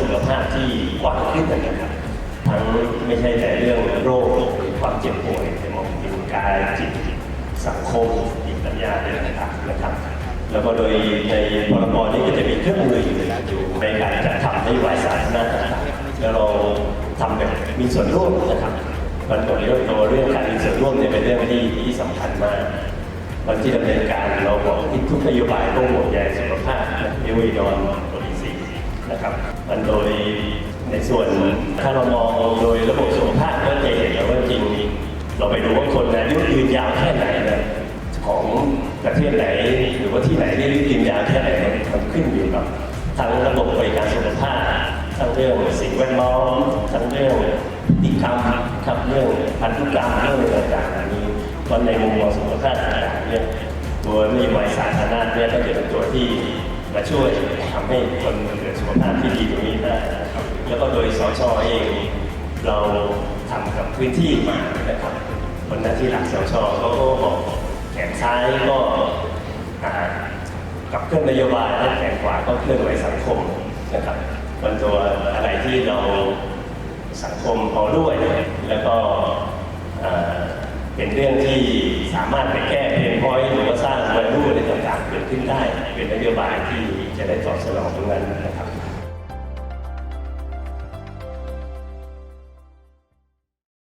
ศักยภาพที่กว้างขึ้นนะครับทั้งไม่ใช่แต่เรื่องโรคหรือความเจ็บป่วยแต่มองดูกายจิตสังคมจิตปัญญาเป็นหลักนะครับ แล้วก็โดยในพรบนี้ก็จะมีเครื่องมืออยู่ในการจัดทำนโยบายสาธารณะแล้วเราทำแบบมีส่วนร่วมนะครับมันตัวเรื่องตัวเรื่องการมีส่วนร่วมเนี่ยเป็นเรื่องที่ที่สำคัญมากวันที่ดำเนินการเราบอกทุกนโยบายต้องห่วงใยสุขภาพนิวยอร์ก มันโดยในส่วนถ้าเรามองโดยระบบสุขภาพก็จะเห็นแล้วว่าจริงเราไปดูว่าคนอายุยืนยาวแค่ไหนนะของประเทศไหนหรือว่าที่ไหนที่ยืนยาวแค่ไหนมันมันขึ้นอยู่กับทั้งระบบบริการสุขภาพทั้งเรื่องสิ่งแวดล้อมทั้งเรื่องพฤติกรรมครับเรื่องพันธุกรรมเรื่องต่างๆเหล่านี้ตอนในมุมมองสุขภาพต่างๆเนี่ยตัวนโยบายสาธารณะเนี่ยก็จะเป็นตัวที่ มาช่วยทำให้คนเกิดสุขภาพที่ดีตรงนี้ได้นะครับแล้วก็โดยสชเองเราทำกับพื้นที่มานะครับคนหน้าที่หลักสชเขาก็บอกแขนซ้ายก็กับเครื่องนโยบายและแขนขวาก็เคลื่อนไหวสังคมนะครับมันตัวอะไรที่เราสังคมเอด้วยแล้วก็เป็นเรื่องที่สามารถไปแก้เพนพอยหรือว่าสร้างวัยรุ่นอะไรต่างๆเกิดขึ้นได้เป็นนโยบายที่ จะได้ตอบสนองตรงนั้นนะครับ